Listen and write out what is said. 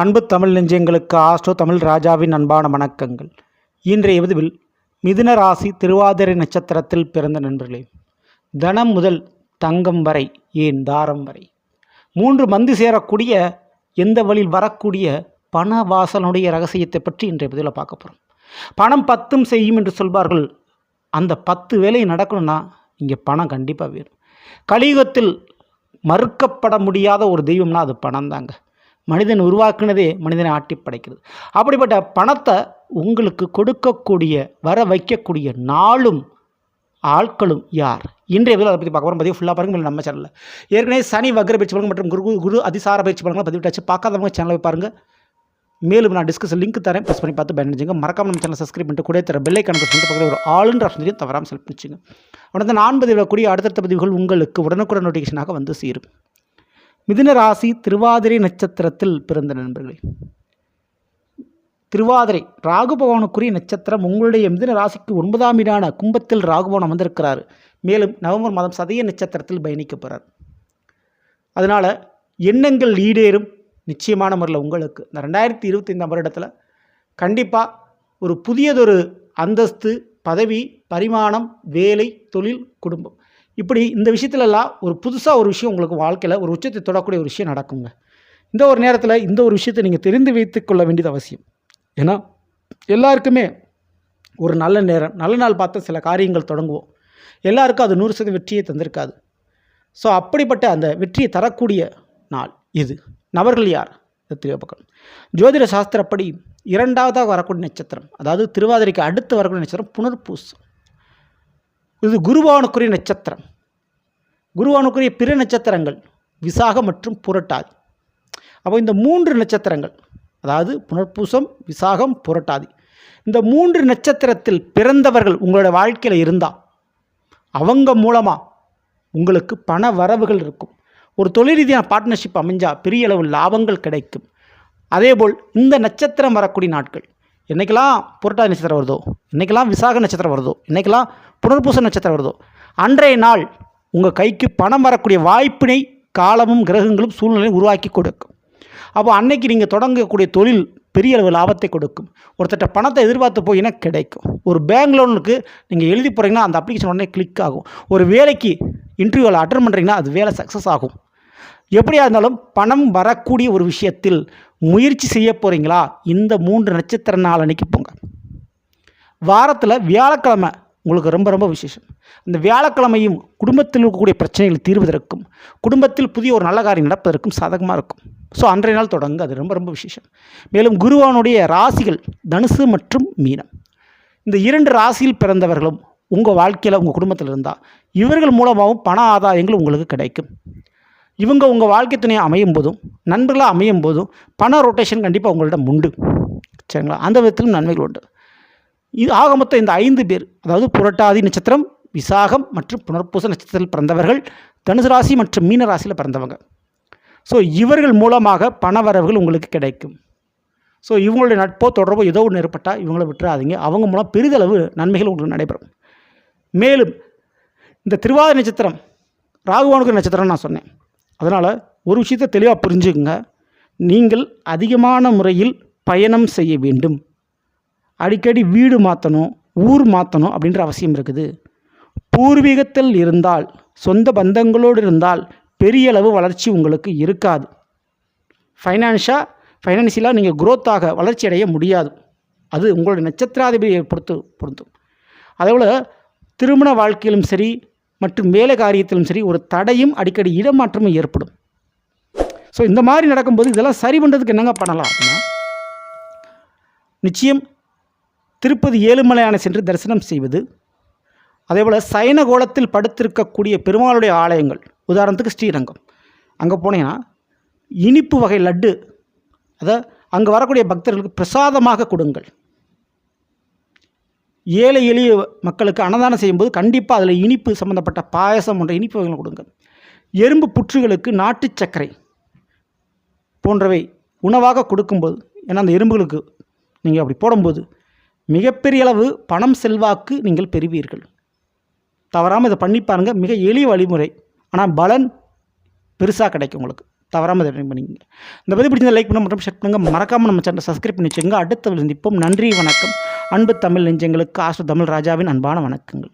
அன்பு தமிழ் நெஞ்சங்களுக்கு ஆஸ்ட்ரோ தமிழ் ராஜாவின் அன்பான வணக்கங்கள். இன்றைய பதிவில் மிதுன ராசி திருவாதிரை நட்சத்திரத்தில் பிறந்த நண்பர்களே தனம் முதல் தங்கம் வரை ஏன் தாரம் வரை? மூன்று மந்து சேரக்கூடிய எந்த வழியில் வரக்கூடிய பண வாசனுடைய ரகசியத்தை பற்றி இன்றைய பதிவில் பார்க்க போகிறோம் பணம் பத்தும் செய்யும் என்று சொல்வார்கள். அந்த பத்து வேலை நடக்கணும்னா இங்கே பணம் கண்டிப்பாக வேணும். கலியுகத்தில் மறுக்கப்பட முடியாத ஒரு தெய்வம்னா அது பணம் தாங்க மனிதன் உருவாக்குனதே மனிதனை ஆட்டி படைக்கிறது. அப்படிப்பட்ட பணத்தை உங்களுக்கு கொடுக்கக்கூடிய வர வைக்கக்கூடிய நாளும் ஆட்களும் யார்? இன்றைய பதில் அதை பற்றி பார்க்க போகிறோம் பதிவு ஃபுல்லாக பாருங்கள் நம்ம சேனலில் ஏற்கனவே சனி வக்ர பயிற்சி பலன்கள் மற்றும் குரு குரு அதிசார பயிற்சி பலன்கள் பதிவிட்டாச்சு. பார்க்காதவங்க சேனலை பாருங்கள் மேலும் நான் டிஸ்கஸ் லிங்க் தரேன். ப்ரெஸ் பண்ணி பார்த்து பயணிச்சுங்க மறக்காம நம்ம சேனல் சப்ஸ்கிரைப் பண்ணிட்டு கூட தர பெல்லை கணக்கு பண்ணிட்டு பக்கத்தில் ஒரு ஆளுன்ற ஆப்ஷன் தவறாமல் செலக்ட் பண்ணிச்சுங்க. உடனே நான் பதிவிடக்கூடிய அடுத்தடுத்த பதிவுகள் உங்களுக்கு உடனுக்குடன் நோட்டிஃபிகேஷனாக வந்து சேரும். மிதுன ராசி திருவாதிரை நட்சத்திரத்தில் பிறந்த நண்பர்களே. திருவாதிரை ராகுபவனுக்குரிய நட்சத்திரம் உங்களுடைய மிதுன ராசிக்கு ஒன்பதாம் வீடான கும்பத்தில் ராகுபவன் அமர்ந்திருக்கிறார். மேலும் நவம்பர் மாதம் சதய நட்சத்திரத்தில் பயணிக்கப்படுறார் போகிறார் அதனால் எண்ணங்கள் ஈடேறும் நிச்சயமான முறையில் உங்களுக்கு. இந்த ரெண்டாயிரத்தி இருபத்தைந்தாம் வருடத்தில் கண்டிப்பாக ஒரு புதியதொரு அந்தஸ்து பதவி பரிமாணம் வேலை தொழில் குடும்பம் இப்படி இந்த விஷயத்துலலாம் ஒரு புதுசாக ஒரு விஷயம் உங்களுக்கு வாழ்க்கையில் ஒரு உச்சத்தை தொடக்கூடிய ஒரு விஷயம் நடக்குங்க. இந்த ஒரு நேரத்தில் இந்த ஒரு விஷயத்தை நீங்கள் தெரிந்து வைத்து கொள்ள வேண்டியது அவசியம். ஏன்னா எல்லாருக்குமே ஒரு நல்ல நேரம் நல்ல நாள் பார்த்து சில காரியங்கள் தொடங்குவோம். எல்லாருக்கும் அது நூறு சதவீதம் வெற்றியை தந்திருக்காது. ஸோ அப்படிப்பட்ட அந்த வெற்றியை தரக்கூடிய நாள் இது. நபர்கள் யார்? திருப்பக்கம். ஜோதிட சாஸ்திரப்படி இரண்டாவதாக வரக்கூடிய நட்சத்திரம் அதாவது திருவாதிரைக்கு அடுத்து வரக்கூடிய நட்சத்திரம் புனர்பூசம். இது குருவானுக்குரிய நட்சத்திரம். குருவானுக்குரிய பிற நட்சத்திரங்கள் விசாகம் மற்றும் புரட்டாதி. அப்போ இந்த மூன்று நட்சத்திரங்கள் அதாவது புனர்பூசம் விசாகம் புரட்டாதி இந்த மூன்று நட்சத்திரத்தில் பிறந்தவர்கள் உங்களோட வாழ்க்கையில் இருந்தால் அவங்க மூலமாக உங்களுக்கு பண வரவுகள் இருக்கும். ஒரு தொழில் ரீதியான பார்ட்னர்ஷிப் அமைஞ்சால் பெரிய அளவு லாபங்கள் கிடைக்கும். அதேபோல் இந்த நட்சத்திரம் வரக்கூடிய நாட்கள் என்றைக்கெல்லாம் புரட்டாதி நட்சத்திரம் வருதோ? என்றைக்கெல்லாம் விசாக நட்சத்திரம் வருதோ? என்றைக்கெல்லாம் புனர்பூச நட்சத்திரம் வருதோ? அன்றைய நாள் உங்கள் கைக்கு பணம் வரக்கூடிய வாய்ப்பினை காலமும் கிரகங்களும் சூழ்நிலையும் உருவாக்கி கொடுக்கும். அப்போ அன்னைக்கு நீங்கள் தொடங்கக்கூடிய தொழில் பெரிய அளவு லாபத்தை கொடுக்கும். ஒருத்தட்ட பணத்தை எதிர்பார்த்து போயினா கிடைக்கும்? ஒரு பேங்க் லோனுக்கு நீங்கள் எழுதி போகிறீங்கன்னா அந்த அப்ளிகேஷன் உடனே கிளிக் ஆகும். ஒரு வேலைக்கு இன்டர்வியூவில் அட்டன் பண்ணுறீங்கன்னா அது வேலை சக்ஸஸ் ஆகும். எப்படியா இருந்தாலும் பணம் வரக்கூடிய ஒரு விஷயத்தில் முயற்சி செய்ய போகிறீங்களா இந்த மூன்று நட்சத்திர நாள் அன்னைக்கு போங்க. வாரத்தில் வியாழக்கிழமை உங்களுக்கு ரொம்ப ரொம்ப விசேஷம். இந்த வியாழக்கிழமையும் குடும்பத்தில் இருக்கக்கூடிய பிரச்சனைகள் தீர்வதற்கும் குடும்பத்தில் புதிய ஒரு நல்ல காரியம் நடப்பதற்கும் சாதகமாக இருக்கும். ஸோ அன்றைய நாள் தொடங்க அது ரொம்ப ரொம்ப விசேஷம். மேலும் குருவானுடைய ராசிகள் தனுசு மற்றும் மீனம். இந்த இரண்டு ராசியில் பிறந்தவர்களும் உங்கள் வாழ்க்கையில் உங்கள் குடும்பத்தில் இருந்தால் இவர்கள் மூலமாகவும் பண ஆதாயங்கள் உங்களுக்கு கிடைக்கும். இவங்க உங்கள் வாழ்க்கை துணையை அமையும் போதும் நண்பர்களாக அமையும் போதும் பண ரொட்டேஷன் கண்டிப்பாக உங்கள்கிட்ட உண்டு. சரிங்களா? அந்த விதத்திலும் நன்மைகள் உண்டு. இது ஆக மொத்தம் இந்த ஐந்து பேர் அதாவது புரட்டாதி நட்சத்திரம் விசாகம் மற்றும் புனர்பூச நட்சத்திரத்தில் பிறந்தவர்கள் தனுசு ராசி மற்றும் மீன ராசியில் பிறந்தவங்க. ஸோ இவர்கள் மூலமாக பண வரவுகள் உங்களுக்கு கிடைக்கும். ஸோ இவங்களுடைய நட்போ தொடர்போ ஏதோ ஒன்று ஏற்பட்டால் இவங்கள விட்டுறாதீங்க. அவங்க மூலம் பெரிதளவு நன்மைகள் உங்களுக்கு நடைபெறும். மேலும் இந்த திருவாதிரை நட்சத்திரம் ராகுவானுக்கு நட்சத்திரம் நான் சொன்னேன். அதனால் ஒரு விஷயத்தை தெளிவாக புரிஞ்சுக்குங்க. நீங்கள் அதிகமான முறையில் பயணம் செய்ய வேண்டும். அடிக்கடி வீடு மாற்றணும் ஊர் மாற்றணும் அப்படின்ற அவசியம் இருக்குது. பூர்வீகத்தில் இருந்தால் சொந்த பந்தங்களோடு இருந்தால் பெரிய அளவு வளர்ச்சி உங்களுக்கு இருக்காது. ஃபைனான்ஷாக ஃபைனான்சியலாக நீங்கள் குரோத்தாக வளர்ச்சி அடைய முடியாது. அது உங்களுடைய நட்சத்திராதிபதியை பொறுத்து பொருந்தும். அதேபோல் திருமண வாழ்க்கையிலும் சரி மற்றும் வேலை காரியத்திலும் சரி ஒரு தடையும் அடிக்கடி இடமாற்றமும் ஏற்படும். ஸோ இந்த மாதிரி நடக்கும்போது இதெல்லாம் சரி பண்ணுறதுக்கு என்னங்க பண்ணலாம்? அப்படின்னா நிச்சயம் திருப்பதி ஏழுமலையான சென்று தரிசனம் செய்வது அதேபோல் சயன கோலத்தில் படுத்திருக்கக்கூடிய பெருமாளுடைய ஆலயங்கள் உதாரணத்துக்கு ஸ்ரீரங்கம். அங்கே போனீங்கன்னா இனிப்பு வகை லட்டு அதை அங்கே வரக்கூடிய பக்தர்களுக்கு பிரசாதமாக கொடுங்கள். ஏழை எளிய மக்களுக்கு அன்னதானம் செய்யும்போது கண்டிப்பாக அதில் இனிப்பு சம்மந்தப்பட்ட பாயசம் போன்ற இனிப்பு வகைகளை கொடுங்க. எறும்பு புற்றுகளுக்கு நாட்டு சர்க்கரை போன்றவை உணவாக கொடுக்கும்போது ஏன்னா அந்த எறும்புகளுக்கு நீங்கள் அப்படி போடும்போது மிகப்பெரிய அளவு பணம் செல்வாக்கு நீங்கள் பெறுவீர்கள். தவறாமல் இதை பண்ணி பாருங்கள் மிக எளிய வழிமுறை. ஆனால் பலன் பெருசாக கிடைக்கும் உங்களுக்கு. தவறாமல் அதை பண்ணிக்கங்க. இந்த பதிவு பிடிச்சதை லைக் பண்ண மற்றும் ஷேர் பண்ணுங்கள் மறக்காமல் நம்ம சேனலை சப்ஸ்கிரைப் பண்ணி வச்சுக்கோங்க. அடுத்த சந்திப்போம். நன்றி வணக்கம். அன்பு தமிழ் நெஞ்சங்களுக்கு ஆசு தமிழ் ராஜாவின் அன்பான வணக்கங்கள்.